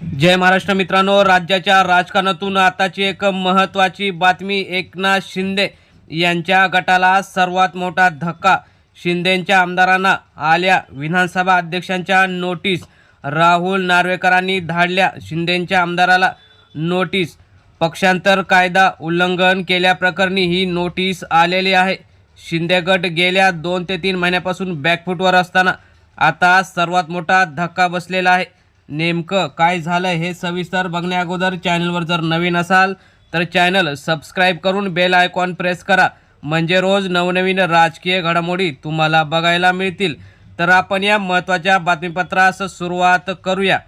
जय महाराष्ट्र मित्रांनो राज्याच्या राजकारणातून आताची एक महत्त्वाची बातमी एकनाथ शिंदे यांच्या गटाला सर्वात मोठा धक्का. शिंदेंच्या आमदारांना आल्या विधानसभा अध्यक्षांच्या नोटीस. राहुल नार्वेकरांनी धाडल्या शिंदेच्या आमदाराला नोटीस. पक्षांतर कायदा उल्लंघन केल्याप्रकरणी ही नोटीस आलेली आहे. शिंदे गट गेल्या दोन ते तीन महिन्यापासून बॅकफूटवर असताना आता सर्वात मोठा धक्का बसलेला आहे. नेमकं काय झालं हे सविस्तर बघण्याअगोदर चॅनलवर जर नवीन असाल तर चॅनल सबस्क्राईब करून बेल आयकॉन प्रेस करा. म्हणजे रोज नवनवीन राजकीय घडामोडी तुम्हाला बघायला मिळतील. तर आपण या महत्त्वाच्या बातमीपत्रास सुरुवात करूया.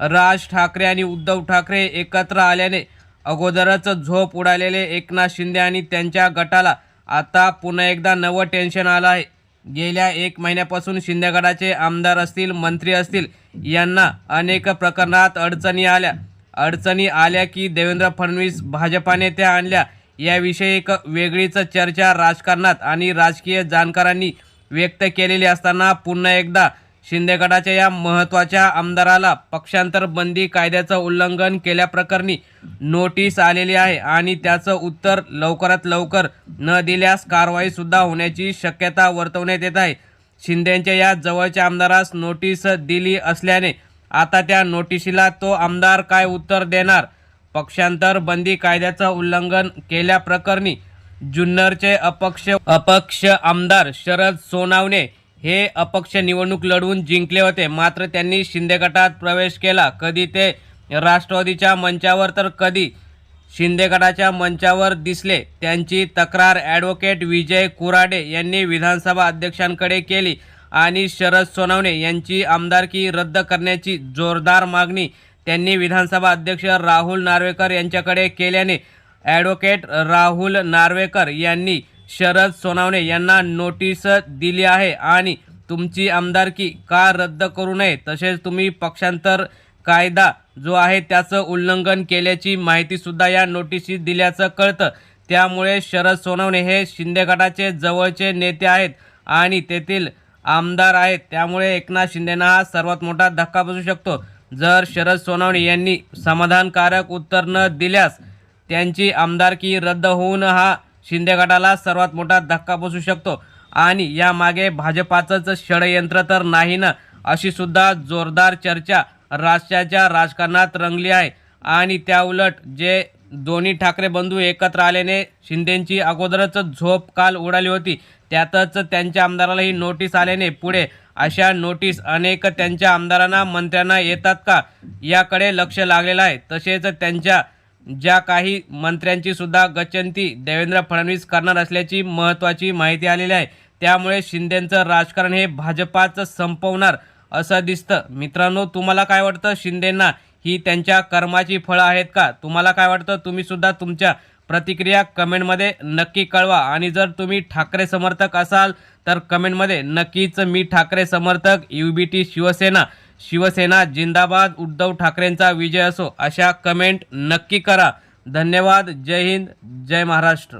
राज ठाकरे आणि उद्धव ठाकरे एकत्र आल्याने अगोदरच झोप उडालेले एकनाथ शिंदे आणि त्यांच्या गटाला आता पुन्हा एकदा नवं टेन्शन आलं आहे. गेल्या एक महिन्यापासून शिंदेगडाचे आमदार असतील मंत्री असतील यांना अनेक प्रकरणात अडचणी आल्या. अडचणी आल्या की देवेंद्र फडणवीस भाजपाने त्या आणल्या. याविषयी एक वेगळीच चर्चा राजकारणात आणि राजकीय जाणकारांनी व्यक्त केलेली असताना पुन्हा एकदा शिंदे गटाच्या या महत्त्वाच्या आमदाराला पक्षांतर बंदी कायद्याचं उल्लंघन केल्याप्रकरणी नोटीस आलेली आहे आणि त्याचं उत्तर लवकरात लवकर न दिल्यास कारवाईसुद्धा होण्याची शक्यता वर्तवण्यात येत आहे. शिंदेच्या या जवळच्या आमदारास नोटीस दिली असल्याने आता त्या नोटिशीला तो आमदार काय उत्तर देणार? पक्षांतर बंदी कायद्याचं उल्लंघन केल्याप्रकरणी जुन्नरचे अपक्ष अपक्ष आमदार शरद सोनावणे हे अपक्ष निवडणूक लढवून जिंकले होते. मात्र त्यांनी शिंदे गटात प्रवेश केला. कधी ते राष्ट्रवादीच्या मंचावर तर कधी शिंदे गटाच्या मंचावर दिसले. त्यांची तक्रार ॲडव्होकेट विजय कुराडे यांनी विधानसभा अध्यक्षांकडे केली आणि शरद सोनवणे यांची आमदारकी रद्द करण्याची जोरदार मागणी त्यांनी विधानसभा अध्यक्ष राहुल नार्वेकर यांच्याकडे केल्याने ॲडव्होकेट राहुल नार्वेकर यांनी शरद सोनावणे यांना नोटीस दिली आहे आणि तुमची आमदारकी का रद्द करू नये तसेच तुम्ही पक्षांतर कायदा जो आहे त्याचं उल्लंघन केल्याची माहितीसुद्धा या नोटीसीत दिल्याचं कळतं. त्यामुळे शरद सोनवणे हे शिंदे गटाचे जवळचे नेते आहेत आणि तेथील आमदार आहेत. त्यामुळे एकनाथ शिंदेना हा सर्वात मोठा धक्का बसू शकतो. जर शरद सोनवणे यांनी समाधानकारक उत्तर न दिल्यास त्यांची आमदारकी रद्द होऊन हा शिंदे गटाला सर्वात मोठा धक्का बसू शकतो. आणि यामागे भाजपाचंच षडयंत्र तर नाही ना अशी सुद्धा जोरदार चर्चा राष्ट्राच्या राजकारणात रंगली आहे. आणि त्याउलट जे दोन्ही ठाकरे बंधू एकत्र आल्याने शिंदेंची अगोदरच झोप काल उडाली होती. त्यातच त्यांच्या आमदाराला ही नोटीस आल्याने पुढे अशा नोटीस अनेक त्यांच्या आमदारांना मंत्र्यांना येतात का? याकडे लक्ष लागलेलं आहे. तसेच त्यांच्या ज्या काही मंत्र्यांची सुद्धा गचंती देवेंद्र फडणवीस करणार असल्याची महत्त्वाची माहिती आलेली आहे. त्यामुळे शिंदेंचं राजकारण हे भाजपाचं संपवणार असं दिसतं. मित्रांनो तुम्हाला काय वाटतं शिंदेंना? ही त्यांच्या कर्माची फळं आहेत का? तुम्हाला काय वाटतं? तुम्हीसुद्धा तुमच्या प्रतिक्रिया कमेंटमध्ये नक्की कळवा. आणि जर तुम्ही ठाकरे समर्थक असाल तर कमेंटमध्ये नक्कीच मी ठाकरे समर्थक U B T Shiv Sena Shiv Sena जिंदाबाद उद्धव ठाकरेंचा विजय असो अशा कमेंट नक्की करा. धन्यवाद. जय हिंद. जय महाराष्ट्र.